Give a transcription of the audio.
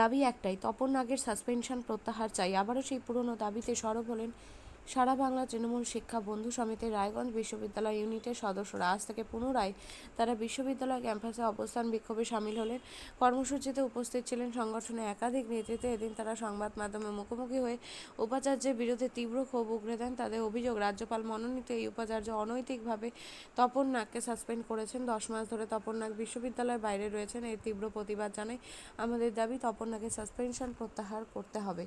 দাবি একটাই তপন নাগের সাসপেনশন প্রত্যাহার চাই। আবারও সেই পুরনো দাবিতে সরব হলেন সারা বাংলা তৃণমূল শিক্ষা বন্ধু সমিতির রায়গঞ্জ বিশ্ববিদ্যালয় ইউনিটের সদস্যরা আজ থেকে পুনরায় তারা বিশ্ববিদ্যালয় ক্যাম্পাসে অবস্থান বিক্ষোভে সামিল হলেন। কর্মসূচিতে উপস্থিত ছিলেন সংগঠনের একাধিক নেতৃত্বে এদিন তারা সংবাদ মাধ্যমে মুখোমুখি হয়ে উপাচার্যের বিরুদ্ধে তীব্র ক্ষোভ উগড়ে দেন। তাদের অভিযোগ, রাজ্যপাল মনোনীত এই উপাচার্য অনৈতিকভাবে তপন নাগকে সাসপেন্ড করেছেন। দশ মাস ধরে তপন নাগ বিশ্ববিদ্যালয়ের বাইরে রয়েছেন। এর তীব্র প্রতিবাদ জানায় আমাদের দাবি তপন নাগের সাসপেনশন প্রত্যাহার করতে হবে।